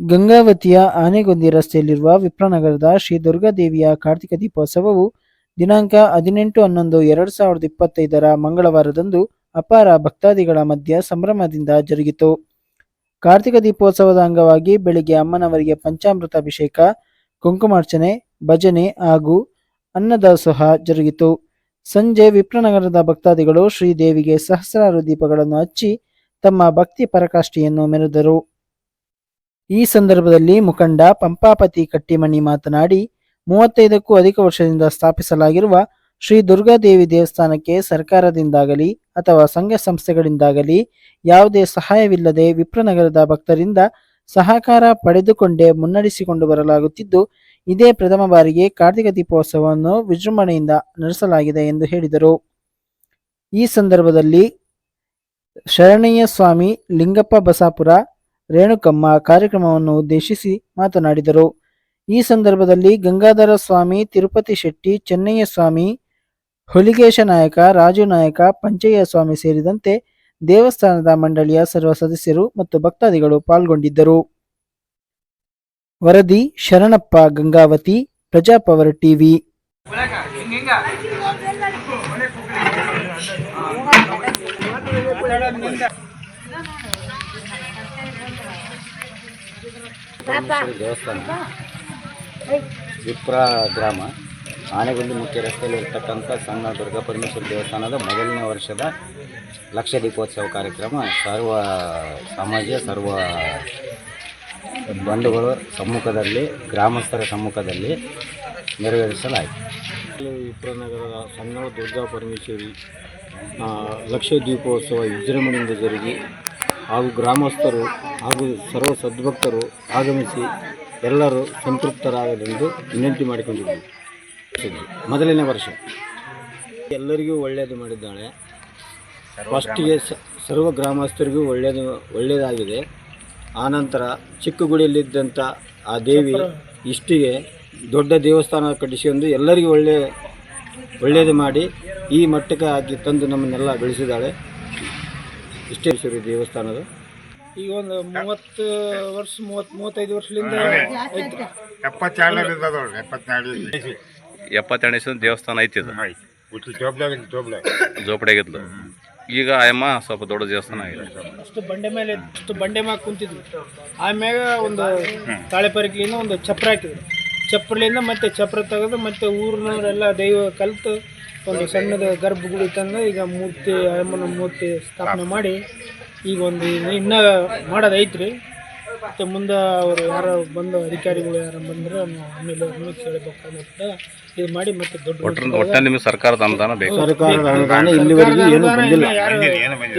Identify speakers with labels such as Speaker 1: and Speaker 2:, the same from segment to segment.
Speaker 1: ಗಂಗಾವತಿಯ ಆನೆಗೊಂದಿ ರಸ್ತೆಯಲ್ಲಿರುವ ವಿಪ್ರನಗರದ ಶ್ರೀ ದುರ್ಗಾದೇವಿಯ ಕಾರ್ತಿಕ ದೀಪೋತ್ಸವವು ದಿನಾಂಕ ಹದಿನೆಂಟು ಹನ್ನೊಂದು ಎರಡು ಸಾವಿರದ ಇಪ್ಪತ್ತೈದರ ಮಂಗಳವಾರದಂದು ಅಪಾರ ಭಕ್ತಾದಿಗಳ ಮಧ್ಯ ಸಂಭ್ರಮದಿಂದ ಜರುಗಿತು. ಕಾರ್ತಿಕ ದೀಪೋತ್ಸವದ ಅಂಗವಾಗಿ ಬೆಳಿಗ್ಗೆ ಅಮ್ಮನವರಿಗೆ ಪಂಚಾಮೃತ ಅಭಿಷೇಕ ಕುಂಕುಮಾರ್ಚನೆ, ಭಜನೆ ಹಾಗೂ ಅನ್ನದಾಸೋಹ ಜರುಗಿತು. ಸಂಜೆ ವಿಪ್ರನಗರದ ಭಕ್ತಾದಿಗಳು ಶ್ರೀದೇವಿಗೆ ಸಹಸ್ರಾರು ದೀಪಗಳನ್ನು ಹಚ್ಚಿ ತಮ್ಮ ಭಕ್ತಿ ಪರಾಕಾಷ್ಠೆಯನ್ನು ಮೆರೆದರು. ಈ ಸಂದರ್ಭದಲ್ಲಿ ಮುಖಂಡ ಪಂಪಾಪತಿ ಕಟ್ಟಿಮಣಿ ಮಾತನಾಡಿ, ಮೂವತ್ತೈದಕ್ಕೂ ಅಧಿಕ ವರ್ಷದಿಂದ ಸ್ಥಾಪಿಸಲಾಗಿರುವ ಶ್ರೀ ದುರ್ಗಾದೇವಿ ದೇವಸ್ಥಾನಕ್ಕೆ ಸರ್ಕಾರದಿಂದಾಗಲಿ ಅಥವಾ ಸಂಘ ಸಂಸ್ಥೆಗಳಿಂದಾಗಲಿ ಯಾವುದೇ ಸಹಾಯವಿಲ್ಲದೆ ವಿಪ್ರನಗರದ ಭಕ್ತರಿಂದ ಸಹಕಾರ ಪಡೆದುಕೊಂಡೇ ಮುನ್ನಡೆಸಿಕೊಂಡು ಬರಲಾಗುತ್ತಿದ್ದು, ಇದೇ ಪ್ರಥಮ ಬಾರಿಗೆ ಕಾರ್ತಿಕ ದೀಪೋತ್ಸವವನ್ನು ವಿಜೃಂಭಣೆಯಿಂದ ನಡೆಸಲಾಗಿದೆ ಎಂದು ಹೇಳಿದರು. ಈ ಸಂದರ್ಭದಲ್ಲಿ ಶರಣಯ್ಯ ಸ್ವಾಮಿ ಲಿಂಗಪ್ಪ ಬಸಾಪುರ ರೇಣುಕಮ್ಮ ಕಾರ್ಯಕ್ರಮವನ್ನು ಉದ್ದೇಶಿಸಿ ಮಾತನಾಡಿದರು. ಈ ಸಂದರ್ಭದಲ್ಲಿ ಗಂಗಾಧರ ಸ್ವಾಮಿ, ತಿರುಪತಿ ಶೆಟ್ಟಿ, ಚೆನ್ನಯ್ಯ ಸ್ವಾಮಿ, ಹುಲಿಗೇಶ ನಾಯಕ, ರಾಜು ನಾಯಕ, ಪಂಚಯ್ಯ ಸ್ವಾಮಿ ಸೇರಿದಂತೆ ದೇವಸ್ಥಾನದ ಮಂಡಳಿಯ ಸರ್ವ ಸದಸ್ಯರು ಮತ್ತು ಭಕ್ತಾದಿಗಳು ಪಾಲ್ಗೊಂಡಿದ್ದರು. ವರದಿ, ಶರಣಪ್ಪ ಗಂಗಾವತಿ, ಪ್ರಜಾಪವರ್ ಟಿವಿ.
Speaker 2: ದೇವಸ್ಥಾನ. ವಿಪ್ರ ಗ್ರಾಮ. ಆನೆಗುಂದಿ ಮುಖ್ಯ ರಸ್ತೆಯಲ್ಲಿ ಇರ್ತಕ್ಕಂಥ ಸಣ್ಣ ದುರ್ಗಾ ಪರಮೇಶ್ವರ ದೇವಸ್ಥಾನದ ಮೊದಲನೇ ವರ್ಷದ ಲಕ್ಷ ದೀಪೋತ್ಸವ ಕಾರ್ಯಕ್ರಮ. ಸರ್ವ ಸಮಾಜ, ಸರ್ವ ಬಂಧುಗಳ ಸಮ್ಮುಖದಲ್ಲಿ, ಗ್ರಾಮಸ್ಥರ ಸಮ್ಮುಖದಲ್ಲಿ ನೆರವೇರಿಸಲಾಯಿತು.
Speaker 3: ವಿಪ್ರನಗರದ ಸಣ್ಣ ದುರ್ಗಾ ಪರಮೇಶ್ವರಿ ಲಕ್ಷ ದೀಪೋತ್ಸವ ವಿಜೃಂಭಣೆಯಿಂದ ಜರುಗಿ ಹಾಗೂ ಗ್ರಾಮಸ್ಥರು ಹಾಗೂ ಸರ್ವ ಸದ್ಭಕ್ತರು ಆಗಮಿಸಿ ಎಲ್ಲರೂ ಸಂತೃಪ್ತರಾಗಲೆಂದು ವಿನಂತಿ ಮಾಡಿಕೊಂಡಿದ್ದೀವಿ ಮೊದಲನೇ ವರ್ಷ. ಎಲ್ಲರಿಗೂ ಒಳ್ಳೆಯದು ಮಾಡಿದ್ದಾಳೆ. ಫಸ್ಟಿಗೆ ಸರ್ವ ಗ್ರಾಮಸ್ಥರಿಗೂ ಒಳ್ಳೆಯದು ಒಳ್ಳೆಯದಾಗಿದೆ ಆನಂತರ ಚಿಕ್ಕಗುಡಿಯಲ್ಲಿದ್ದಂಥ ಆ ದೇವಿ ಇಷ್ಟಿಗೆ ದೊಡ್ಡ ದೇವಸ್ಥಾನ ಕಟ್ಟಿಸಿಕೊಂಡು ಎಲ್ಲರಿಗೂ ಒಳ್ಳೆಯ ಒಳ್ಳೆಯದು ಮಾಡಿ ಈ ಮಟ್ಟಕ್ಕೆ ಆಗಿ ತಂದು ನಮ್ಮನ್ನೆಲ್ಲ ಬೆಳೆಸಿದ್ದಾಳೆ. ಇಷ್ಟೇಶ್ವರಿ ದೇವಸ್ಥಾನದ? ಈಗ ಒಂದು ಮೂವತ್ತು ವರ್ಷ ಮೂವತ್ತು ಮೂವತ್ತೈದು ವರ್ಷದಿಂದ
Speaker 4: ಎಪ್ಪತ್ತೆರಡು
Speaker 5: ಎಪ್ಪತ್ತೆರಡನೇ ಇಸ್ವಿ ದೇವಸ್ಥಾನ ಐತಿ ಇದು.
Speaker 4: ಹುಟ್ಟು ಜೋಬ್ಲಾಗ ಜೋಬ್ಲಾಗ
Speaker 5: ಜೋಪಡಿಯಾಗಿದ್ಲು ಈಗ ಆಯಮ್ಮ ಸ್ವಲ್ಪ ದೊಡ್ಡ ದೇವಸ್ಥಾನ ಆಗಿದೆ.
Speaker 3: ಅಷ್ಟು ಬಂಡೆ ಮೇಲೆ ಅಷ್ಟು ಬಂಡೆ ಮ್ಯಾಗ ಕುಂತಿದ್ವಿ. ಆಮ್ಯಾಗ ಒಂದು ತಾಳೆಪರಿಕೆಲಿಂದ ಒಂದು ಚಪ್ರ ಹಾಕಿದ್ರು. ಚಪ್ರಲಿಂದ ಮತ್ತೆ ಚಪ್ರ ತೆಗೆದು ಮತ್ತೆ ಊರಿನವರೆಲ್ಲ ದೈವ ಕಲಿತು ಒಂದು ಸಣ್ಣದ ಗರ್ಭಗುಡಿ ತಂದು ಈಗ ಮೂರ್ತಿ ಅಮ್ಮನ ಮೂರ್ತಿ ಸ್ಥಾಪನೆ ಮಾಡಿ ಈಗ ಒಂದು ಇನ್ನೂ ಮಾಡೋದು ಐತ್ರಿ ಮತ್ತು ಮುಂದೆ ಅವರು ಯಾರೋ ಬಂದು ಅಧಿಕಾರಿಗಳು ಯಾರು ಬಂದ್ರೆ ಆಮೇಲೆ ಹೇಳಬೇಕಾಗುತ್ತೆ ಹೇಳ್ಬೇಕಂತ ಇದು ಮಾಡಿ ಮತ್ತೆ ದೊಡ್ಡ
Speaker 5: ಒಟ್ಟ ಒಟ್ಟ ನಿಮಗೆ ಸರ್ಕಾರದ ಅನುದಾನ ಬೇಕು.
Speaker 3: ಸರ್ಕಾರದ ಅನುದಾನ ಇಲ್ಲಿವರೆಗೂ ಏನು ಬಂದಿಲ್ಲ.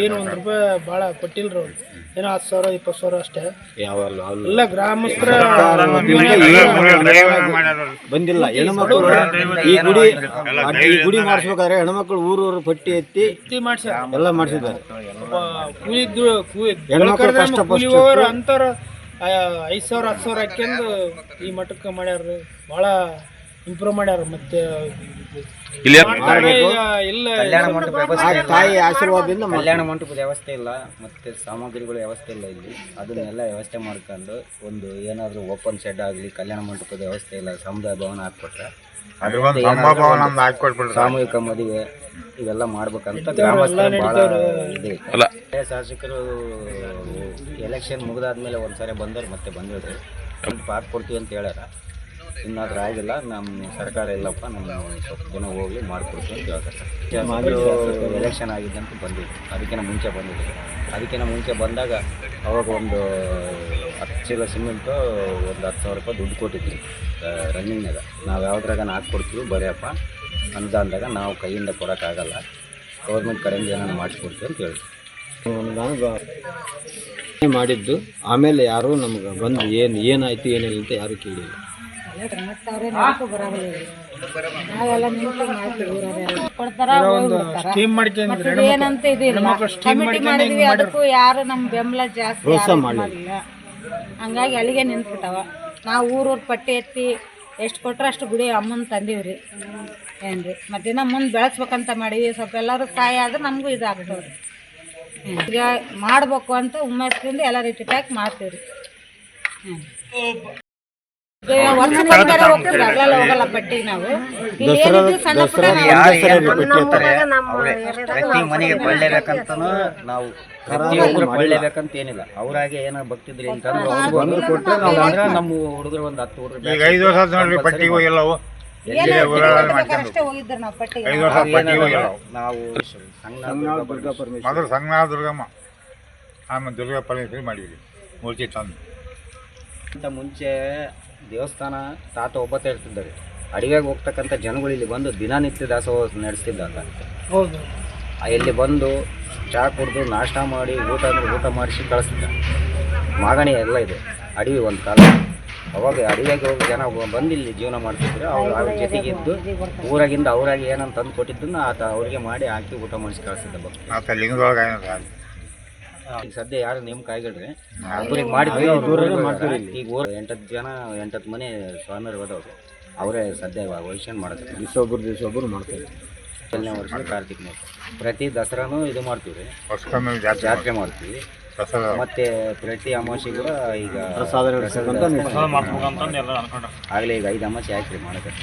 Speaker 4: ಏನು
Speaker 3: ಒಂದು ರೂಪಾಯಿ ಭಾಳ ಕೊಟ್ಟಿಲ್ರಿ ಅವ್ರು. ಏನೋ ಹತ್ತು ಸಾವಿರ ಇಪ್ಪತ್ತು ಸಾವಿರ ಅಷ್ಟೇ.
Speaker 2: ಯಾವಲ್ಲ
Speaker 3: ಎಲ್ಲ ಗ್ರಾಮಸ್ಥರ
Speaker 2: ಬಂದಿಲ್ಲ. ಹೆಣ್ಮಕ್ಳು ಈ ಗುಡಿ ಈ ಗುಡಿ ಮಾಡಿಸ್ಬೇಕಾದ್ರೆ ಹೆಣ್ಮಕ್ಳು ಊರೂರು ಪಟ್ಟಿ ಎತ್ತಿ ಎಲ್ಲ ಮಾಡಿಸಿದ್ದಾರೆ. ಹೆಣ್ಮಕ್ಳು ಕಷ್ಟ
Speaker 3: ಅಂತಾರ. ಐದು ಸಾವಿರ ಹತ್ತು ಸಾವಿರ ಹಾಕ್ಯಂದು ಈ ಮಠಕ್ಕೆ ಮಾಡ್ಯಾರ ಭಾಳ ಇಂಪ್ರೂವ್ ಮಾಡ್ಯಾರ ಮತ್ತೆ.
Speaker 5: ಇಲ್ಲಿ
Speaker 3: ಕಲ್ಯಾಣ ಮಂಟಪ ಇಲ್ಲ.
Speaker 2: ತಾಯಿ ಆಶೀರ್ವಾದದಿಂದ
Speaker 6: ಕಲ್ಯಾಣ ಮಂಟಪದ ವ್ಯವಸ್ಥೆ ಇಲ್ಲ ಮತ್ತೆ ಸಾಮಗ್ರಿಗಳ ವ್ಯವಸ್ಥೆ ಇಲ್ಲ ಇಲ್ಲಿ. ಅದನ್ನೆಲ್ಲ ವ್ಯವಸ್ಥೆ ಮಾಡ್ಕೊಂಡು ಒಂದು ಏನಾದರೂ ಓಪನ್ ಶೆಡ್ ಆಗಲಿ ಕಲ್ಯಾಣ ಮಂಟಪದ ವ್ಯವಸ್ಥೆ ಇಲ್ಲ ಸಮುದಾಯ ಭವನ ಹಾಕ್ಕೊಟ್ರೆ
Speaker 4: ಹಾಕೊಟ್ಬಿಡ್ರಿ
Speaker 6: ಸಾಮೂಹಿಕ ಮದುವೆ ಇವೆಲ್ಲ ಮಾಡ್ಬೇಕಂತ ಗ್ರಾಮಸ್ಥರು ಭಾಳ ಇದೆ
Speaker 5: ಅಲ್ಲ
Speaker 6: ಶಾಸಕರು ಎಲೆಕ್ಷನ್ ಮುಗಿದಾದ್ಮೇಲೆ ಒಂದು ಸಾರಿ ಬಂದರು ಮತ್ತೆ ಬಂದಿದ್ರು. ಸ್ವಲ್ಪ ಹಾಕ್ಕೊಡ್ತೀವಿ ಅಂತ ಹೇಳ್ಯಾರ. ಇನ್ನಾದ್ರೂ ಆಗಿಲ್ಲ ನಮ್ಮ ಸರ್ಕಾರ ಇಲ್ಲಪ್ಪ ನಮ್ಮ ಸ್ವಲ್ಪ ಜನ ಹೋಗಿ ಮಾಡಿಕೊಡ್ತೀವಿ ಅಂತ ಹೇಳ್ತಾರೆ. ಎಲೆಕ್ಷನ್ ಎಲೆಕ್ಷನ್ ಆಗಿದ್ದಂತ ಬಂದಿದ್ವಿ ಅದಕ್ಕಿಂತ ಮುಂಚೆ ಬಂದಿದ್ರು. ಅದಕ್ಕಿಂತ ಮುಂಚೆ ಬಂದಾಗ ಅವಾಗ ಒಂದು ಹತ್ತು ಚೀಲ ಸಿಮೆಂಟು ಒಂದು ಹತ್ತು ಸಾವಿರ ರೂಪಾಯಿ ದುಡ್ಡು ಕೊಟ್ಟಿದ್ವಿ ರನ್ನಿಂಗ್ನಾಗ ನಾವು ಯಾವ್ದ್ರಾಗ ಹಾಕ್ಕೊಡ್ತೀವಿ ಬರೆಯಪ್ಪ, ಅನುದಾನದಾಗ ನಾವು ಕೈಯಿಂದ ಕೊಡೋಕ್ಕಾಗಲ್ಲ. ಗೌರ್ಮೆಂಟ್ ಕಡೆಯಿಂದ ಏನಾದ್ರು ಮಾಡಿಸ್ಕೊಡ್ತೀವಿ ಅಂತ ಹೇಳಿದ್ರು.
Speaker 3: ಮಾಡಿದ್ದು, ಆಮೇಲೆ ಯಾರು ನಮ್ಗೆ ಬಂದು ಏನು, ಏನಾಯ್ತು, ಏನಿಲ್ಲ ಅಂತ ಯಾರು ಕೇಳಿಲ್ಲ.
Speaker 7: ಏನಂತ ಮಾಡಿದ್ವಿ ಅದಕ್ಕೂ ಯಾರು ನಮ್ಮ ಬೆಂಬಲ ಜಾಸ್ತಿ ಮಾಡಿಲ್ಲ ಹಂಗಾಗಿ ಅಲ್ಲಿಗೆ ನಿಂತ್ಬಿಟ್ಟವ. ನಾವು ಊರೂರು ಪಟ್ಟಿ ಎತ್ತಿ ಎಷ್ಟು ಕೊಟ್ರೆ ಅಷ್ಟು ಗುಡಿ ಅಮ್ಮನ ತಂದೀವ್ರಿ. ಏನ್ರಿ? ಮತ್ತಿನ್ನ ಮುಂದೆ ಬೆಳೆಸ್ಬೇಕಂತ ಮಾಡೀವಿ. ಸ್ವಲ್ಪ ಎಲ್ಲರೂ ಸಹಾಯ ಆದ್ರೆ ನಮಗೂ ಇದಾಗ್ತದೆ ಈಗ ಮಾಡ್ಬೇಕು ಅಂತ ಹುಮ್ಮಸ್ದಿಂದ ಎಲ್ಲ ರೀತಿ ಪ್ಯಾಕ್ ಮಾಡ್ತೀವಿ ರೀ ಹೋಗಲ್ಲ ನಾವು. ಸಣ್ಣ
Speaker 6: ಪ್ರತಿ ಮನೆಗೆ ಕೊಳ್ಳೇಬೇಕಂತನೂ ನಾವು ಪ್ರತಿಯೊಬ್ಬರು ಕೊಳ್ಳೇಬೇಕಂತ ಏನಿಲ್ಲ. ಅವ್ರಾಗೆ ಏನೋ ಅಂತಂದ್ರೆ ಅವ್ರಿಗೂ ಒಂದು ಕೊಟ್ಟರೆ ನಾವು ಅಂದ್ರೆ ನಮ್ಮ ಹುಡುಗರು ಒಂದು ಹತ್ತು ಹುಡುಗರು
Speaker 4: ಈಗ ಐದು ವರ್ಷ ನೋಡ್ರಿ ಐದು ವರ್ಷ ಪಟ್ಟಿಗೆ ಹೋಗಿಲ್ಲ
Speaker 6: ನಾವು
Speaker 4: ಮೊದಲು ಸಂಗನಾಥ ದುರ್ಗಮ್ಮ ಆಮೇಲೆ ದುರ್ಗಾ ಪರಮೇಶ್ವರಿ ಮಾಡಿದ್ವಿ ಮೂರ್ತಿ ತಂದು
Speaker 6: ಅಂತ ಮುಂಚೆ ದೇವಸ್ಥಾನ ತಾತ ಒಬ್ಬತ್ತ ಇರ್ತಿದ್ದಾರೆ ಅಡಿಗೆಗೆ ಹೋಗ್ತಕ್ಕಂಥ ಜನಗಳು ಇಲ್ಲಿ ಬಂದು ದಿನನಿತ್ಯ ದಾಸೋಹ ನಡೆಸ್ತಿದ್ದ ಅಂತ
Speaker 3: ಹೌದು
Speaker 6: ಇಲ್ಲಿ ಬಂದು ಚಹಾ ಕುಡಿದು ನಾಷ್ಟ ಮಾಡಿ ಊಟ ಅಂದರೆ ಊಟ ಮಾಡಿಸಿ ಕಳಿಸ್ತಿದ್ದ. ಮಾಗಣಿ ಎಲ್ಲ ಇದೆ. ಅಡವಿ ಒಂದು ಕಾಲ. ಅವಾಗ ಅಡವಿಯಾಗಿ ಹೋಗಿ ಜನ ಬಂದು ಇಲ್ಲಿ ಜೀವನ ಮಾಡ್ತಿದ್ರು. ಅವ್ರು ಅವ್ರ ಜೊತೆಗಿದ್ದು ಊರಾಗಿಂದ ಅವ್ರಾಗಿ ಏನಂತ ತಂದು ಕೊಟ್ಟಿದ್ದನ್ನ ಆತ ಅವ್ರಿಗೆ ಮಾಡಿ ಹಾಕಿ ಊಟ ಮಾಡಿಸಿ ಭಕ್ತ
Speaker 4: ಲಿಂಗದೊಳಗೆ ಅಲ್ಲಿ
Speaker 6: ಈಗ ಸದ್ಯ ಯಾರು ನಿಮ್ಮ ಆಗಿಲ್ರಿ ಅವ್ರಿಗೆ ಮಾಡಿದ್ವಿ. ಅವ್ರು ಮಾಡ್ತೀವಿ ಈಗ ಊರ ಎಂಟತ್ತು ಜನ ಎಂಟತ್ತು ಮನೆ ಸ್ವಾಮಿಯರು ಹೋದವ್ರು ಅವರೇ ಸದ್ಯ ವಹಿಸ್ಕೊಂಡು ಮಾಡ್ತಾರೆ. ದಿವಸ ಒಬ್ಬರು ಮಾಡ್ತಾರೆ. ಒಬ್ಬರು ವರ್ಷ ಕಾರ್ತಿಕ್ ಮಾಸ. ಪ್ರತಿ ದಸರಾನು ಇದು ಮಾಡ್ತೀವಿ ರೀ
Speaker 4: ಜಾತ್ರೆ
Speaker 6: ಮಾಡ್ತೀವಿ. ಮತ್ತೆ ಪ್ರತಿ ಅಮಾವಾಸ್ಯೆ ಕೂಡ ಈಗ ಆಗಲೇ ಈಗ ಐದು ಅಮಾವಾಸ್ಯೆ ಆಯ್ತು ರೀ ಮಾಡೋಕೆ